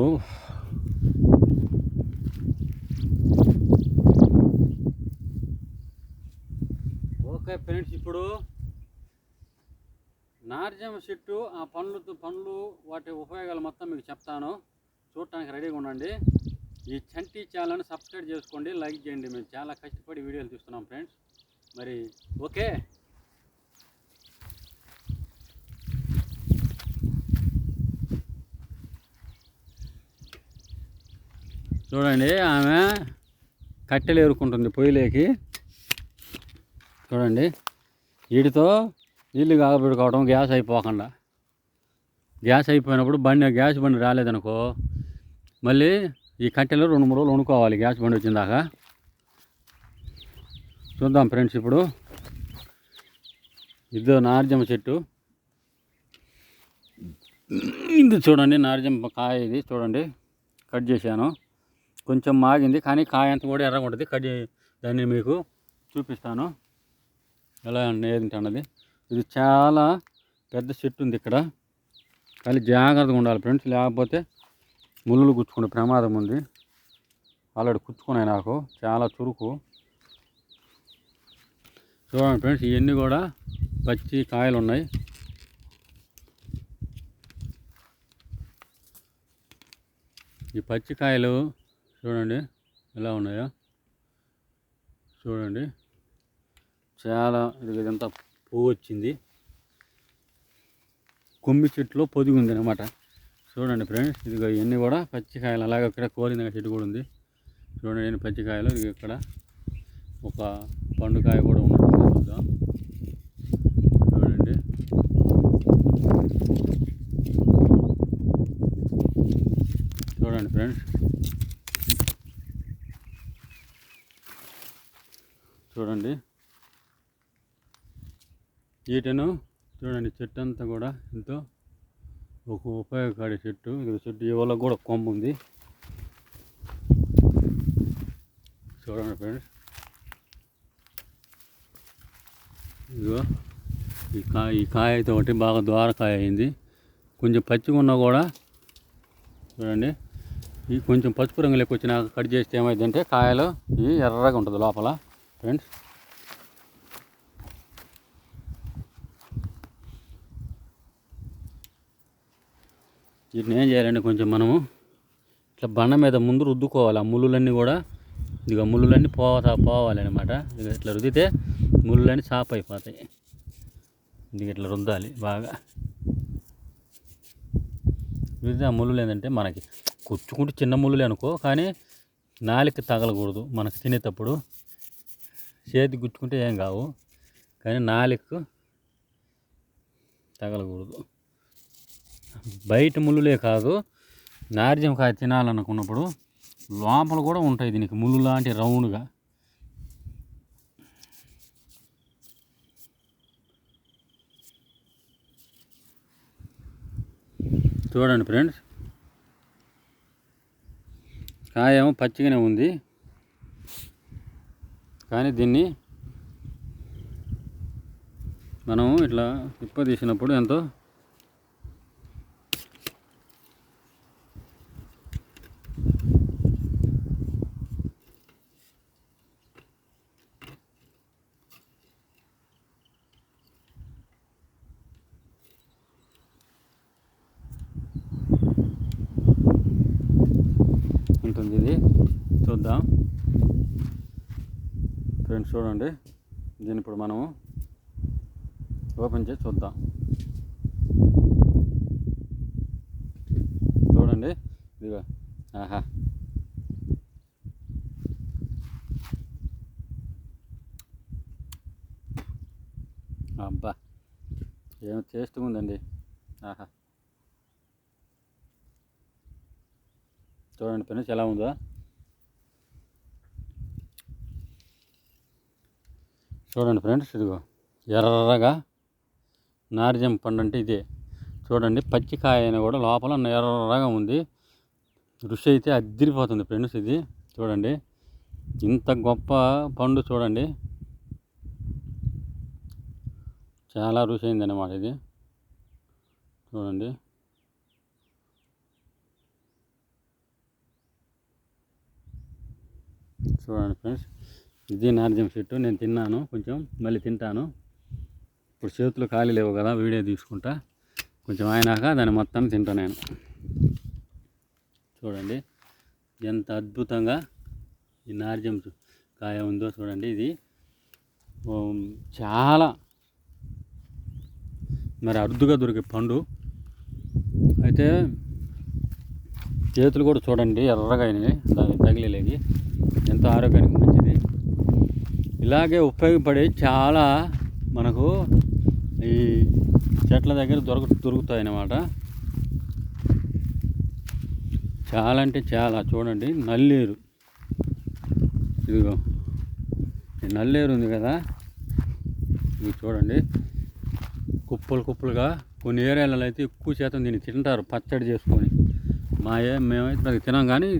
Oh. Okay friends ఇప్పుడు నార్జమ చెట్టు ఆ పండ్లు పండ్లు వాటి ఉపయోగాలు మొత్తం మీకు చెప్తాను. చూడటానికి రెడీగా ఉండండి. ఈ చంటి ఛానల్ని సబ్స్క్రైబ్ చేసుకోండి లైక్ చేయండి. మేము చాలా కష్టపడి వీడియోలు తీస్తున్నాం ఫ్రెండ్స్. మరి ఓకే? చూడండి ఆమె కట్టెలు ఏరుకుంటుంది పొయ్యిలోకి. చూడండి వీటితో నీళ్ళు కాగబెట్టుకోవడం గ్యాస్ అయిపోకుండా. గ్యాస్ అయిపోయినప్పుడు బండి గ్యాస్ బండి రాలేదనుకో మళ్ళీ ఈ కట్టెలు రెండు మూడు రోజులు వండుకోవాలి గ్యాస్ బండి వచ్చిందాక చూద్దాం ఫ్రెండ్స్ ఇప్పుడు. ఇదో నార్జమ చెట్టు. ఇది చూడండి నార్జమ కాయ ఇది చూడండి కట్ చేశాను. కొంచెం మాగింది కానీ కాయ అంత కూడా ఎర్రగా ఉంటుంది. కట్ దాన్ని మీకు చూపిస్తాను. ఎలా ఏంటి అన్నది. ఇది చాలా పెద్ద చెట్టు ఉంది ఇక్కడ. కానీ జాగ్రత్తగా ఉండాలి ఫ్రెండ్స్. లేకపోతే ముళ్ళు గుచ్చుకునే ప్రమాదం ఉంది. ఆల్రెడీ కుచ్చుకున్నాయి నాకు. చాలా చురుకు. చూడండి ఫ్రెండ్స్ ఇవన్నీ కూడా పచ్చి కాయలు ఉన్నాయి. ఈ పచ్చి కాయలు చూడండి ఎలా ఉన్నాయో. చూడండి చాలా ఇదంతా పువ్వు వచ్చింది. కొమ్మి చెట్టులో పొదిగి ఉంది అనమాట చూడండి ఫ్రెండ్స్ ఇదిగో ఇవన్నీ కూడా పచ్చికాయలు అలాగే ఇక్కడ కోరింద చెట్టు కూడా ఉంది. చూడండి ఇవన్నీ పచ్చికాయలు ఇది ఇక్కడ ఒక పండుకాయ కూడా ఉన్నట్టుంది చూద్దాం. చూడండి. చూడండి ఫ్రెండ్స్ చూడండి. ఈటను చూడండి చెట్టు అంతా కూడా ఎంతో ఒక ఉపయోగపడే చెట్టు. ఇది చెట్టు ఇవాళ కూడా కొమ్మ ఉంది. చూడండి ఫ్రెండ్స్. ఇదిగో ఈ కాయ ఈ కాయ అయితే ఒకటి బాగా ద్వారకాయ అయింది. కొంచెం పచ్చిగా ఉన్నా కూడా చూడండి. ఈ కొంచెం పసుపు రంగులోకి వచ్చినాక కట్ చేస్తే ఏమైందంటే కాయలు ఇవి ఎర్రగా ఉంటుంది లోపల. ఫ్రెండ్స్. వీటిని ఏం చేయాలంటే కొంచెం మనము ఇట్లా బండ మీద ముందు రుద్దుకోవాలి. ఆ ముళ్ళులన్నీ కూడా ఇదిగో ముళ్ళులన్నీ పోతా పోవాలి అనమాట ఇక ఇట్లా రుద్దితే ముళ్ళులన్నీ సాప్ అయిపోతాయి. ఇది ఇట్లా రుద్దాలి బాగా. రుద్దితే ఆ ముళ్ళు ఏంటంటే మనకి కుచ్చుకుంటే చిన్న ముళ్ళులే అనుకో కానీ నాలికి తగలకూడదు మనకు తినేటప్పుడు. చేతి గుచ్చుకుంటే ఏం కావు. కానీ నాలుగు తగలకూడదు. బయట ముళ్ళులే కాదు నారింజకాయ తినాలనుకున్నప్పుడు లోపల కూడా ఉంటాయి దీనికి ముళ్ళు లాంటి రౌండ్గా. చూడండి ఫ్రెండ్స్. కాయేమో పచ్చిగానే ఉంది. కానీ దీన్ని మనం ఇట్లా తిప్ప తీసినప్పుడు ఎంతో ఉంటుంది ఇది. చూద్దాం. ఫ్రెండ్స్ చూడండి. దీన్ని ఇప్పుడు మనము ఓపెన్ చేసి చూద్దాం. చూడండి. ఇదిగో. ఆహా. అబ్బా. ఏమో టేస్ట్ ఉందండి. ఆహా. చూడండి ఫ్రెండ్స్ ఎలా ఉందో. చూడండి ఫ్రెండ్స్ ఇదిగో ఎర్రగా నారిజం పండు అంటే ఇదే. చూడండి పచ్చికాయ అయినా కూడా లోపల ఎర్రగా ఉంది. రుచి అయితే అదిరిపోతుంది ఫ్రెండ్స్ ఇది. చూడండి ఇంత గొప్ప పండు చూడండి. చాలా రుచి అయిందన్నమాట ఇది. చూడండి. చూడండి ఫ్రెండ్స్ ఇది నార్జం చెట్టు నేను తిన్నాను కొంచెం మళ్ళీ తింటాను. ఇప్పుడు చేతులు ఖాళీ లేవు కదా వీడియో తీసుకుంటా. కొంచెం అయినాక దాన్ని మొత్తం తింటా నేను. చూడండి ఎంత అద్భుతంగా ఈ నార్జం కాయ ఉందో చూడండి ఇది. చాలా. మరి అరుదుగా దొరికే పండు. అయితే చేతులు కూడా చూడండి ఎర్రగా అయినాయి తగిలేలేవి తగిలేగి ఎంతో ఆరోగ్యానికి మంచిది. ఇలాగే ఉపయోగపడే చాలా మనకు ఈ చెట్ల దగ్గర దొరక దొరుకుతాయి అన్నమాట చాలా అంటే చాలా చూడండి నల్లేరు. ఇదిగో నల్లేరు ఉంది కదా. ఇది చూడండి కుప్పలు కుప్పలుగా కొన్ని ఏరియాలలో అయితే ఎక్కువ శాతం దీన్ని తింటారు పచ్చడి చేసుకొని. మా ఏ మేమైతే అది తినాం కానీ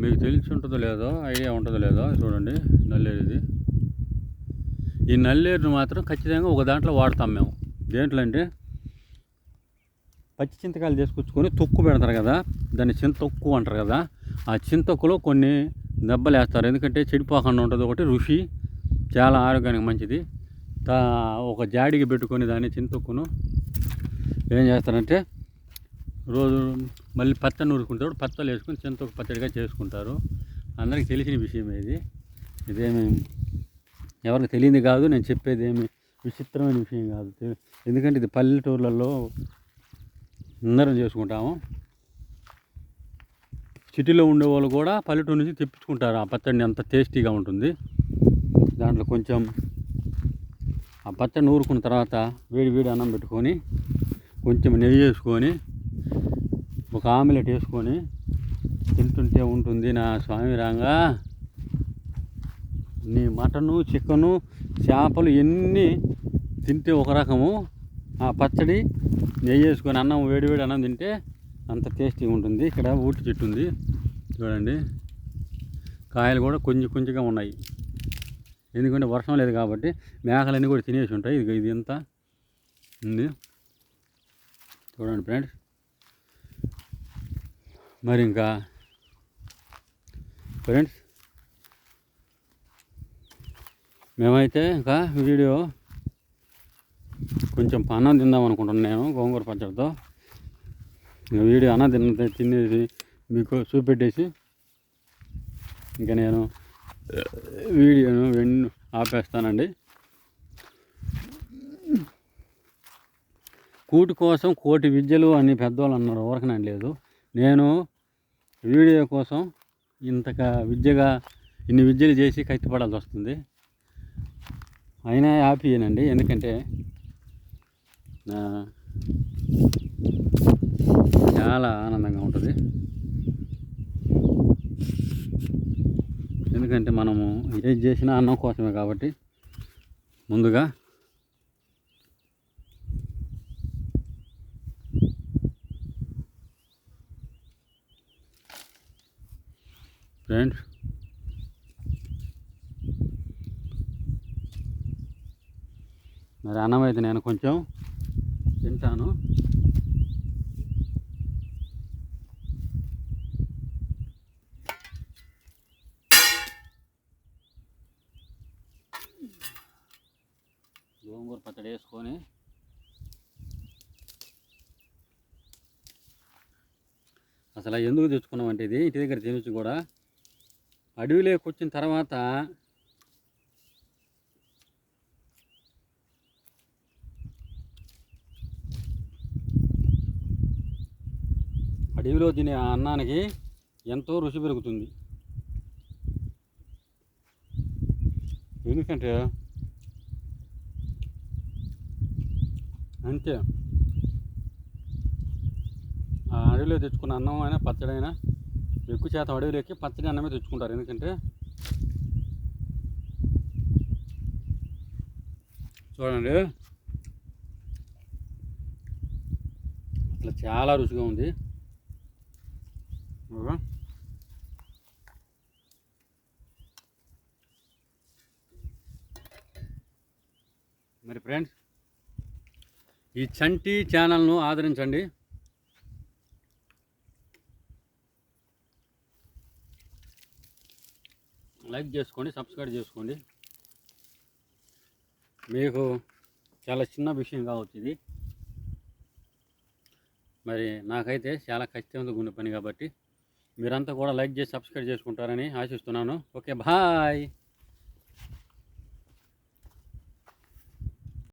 మీకు తెలిసి ఉంటుందో లేదో ఐడియా ఉంటుందో లేదో చూడండి. నల్లేరు ఇది ఈ నల్లేరును మాత్రం ఖచ్చితంగా ఒక దాంట్లో వాడతాం మేము. దేంట్లో అంటే పచ్చి చింతకాయలు తీసుకొచ్చుకొని తొక్కు పెడతారు కదా దాన్ని చింతొక్కు అంటారు కదా ఆ చింతొక్కులో కొన్ని దెబ్బలు వేస్తారు ఎందుకంటే చెడిపోకుండా ఉంటుంది ఒకటి రుచి చాలా ఆరోగ్యానికి మంచిది. తా ఒక జాడికి పెట్టుకొని దాన్ని చింతొక్కును ఏం చేస్తారంటే రోజు మళ్ళీ పచ్చని నూరుకుంటాడు పచ్చలు వేసుకొని చింతొక్కు పచ్చడిగా చేసుకుంటారు. అందరికీ తెలిసిన విషయం ఇది. ఇదేమి ఎవరికి తెలియదు కాదు నేను చెప్పేది ఏమి విచిత్రమైన విషయం కాదు. ఎందుకంటే ఇది పల్లెటూర్లలో అందరం చేసుకుంటాము. సిటీలో ఉండే వాళ్ళు కూడా పల్లెటూరు నుంచి తెప్పించుకుంటారు. ఆ పచ్చడిని అంత టేస్టీగా ఉంటుంది. దాంట్లో కొంచెం ఆ పచ్చడిని ఊరుకున్న తర్వాత వేడి వేడి అన్నం పెట్టుకొని కొంచెం నెయ్యి వేసుకొని ఒక ఆమ్లెట్ వేసుకొని తింటుంటే ఉంటుంది. నా స్వామి రాంగా నీ మటను చికెను చేపలు ఎన్ని తింటే ఒక రకము ఆ పచ్చడి నెయ్యి వేసుకొని అన్నం వేడివేడి అన్నం తింటే అంత టేస్టీగా ఉంటుంది. ఇక్కడ ఊటి చెట్టు ఉంది. చూడండి. కాయలు కూడా కొంచెం కొంచెంగా ఉన్నాయి. ఎందుకంటే వర్షం లేదు కాబట్టి మేకలన్నీ కూడా తినేసి ఉంటాయి. ఇది ఇది ఎంత ఉంది. చూడండి ఫ్రెండ్స్. మరి ఇంకా ఫ్రెండ్స్ మేమైతే ఇంకా వీడియో కొంచెం అన్నం తిందాం అనుకుంటున్నాను నేను గోంగూర పచ్చడితో. వీడియో అన్నం తిన్న తినేసి మీకు చూపెట్టేసి ఇంకా నేను వీడియోను వెన్ను ఆపేస్తానండి. కూటి కోసం కోటి విద్యలు అని పెద్దవాళ్ళు అన్నారు ఊరకనే లేదు. నేను వీడియో కోసం ఇంతగా విద్యగా ఇన్ని విద్యలు చేసి కత్తిపడాల్సి వస్తుంది. అయినా హ్యాపీయేనండి. ఎందుకంటే చాలా ఆనందంగా ఉంటుంది. ఎందుకంటే మనము ఏది చేసినా అన్నం కోసమే కాబట్టి ముందుగా ఫ్రెండ్స్ మరి అన్నం అయితే నేను కొంచెం తింటాను. గోంగూర పచ్చడి వేసుకొని అసలు ఎందుకు తెచ్చుకున్నామంటే ఇది? ఇంటి దగ్గర తినచ్చు కూడా అడవిలోకి వచ్చిన తర్వాత అడవిలో తినే ఆ అన్నానికి ఎంతో రుచి పెరుగుతుంది. ఎందుకంటే? అంతే ఆ అడవిలో తెచ్చుకున్న అన్నం అయినా పచ్చడి అయినా ఎక్కువ శాతం అడవిలోకి పచ్చడి అన్నమే తెచ్చుకుంటారు. ఎందుకంటే చూడండి. అట్లా చాలా రుచిగా ఉంది. మరి ఫ్రెండ్స్ ఈ చంటి ఛానల్ను ఆదరించండి. లైక్ చేసుకోండి సబ్స్క్రైబ్ చేసుకోండి. మీకు చాలా చిన్న విషయం కావచ్చు ఇది. మరి నాకైతే చాలా ఖచ్చితమైన గుండె పని కాబట్టి మీరంతా కూడా లైక్ చేసి సబ్స్క్రైబ్ చేసుకుంటారని ఆశిస్తున్నాను. Okay bye.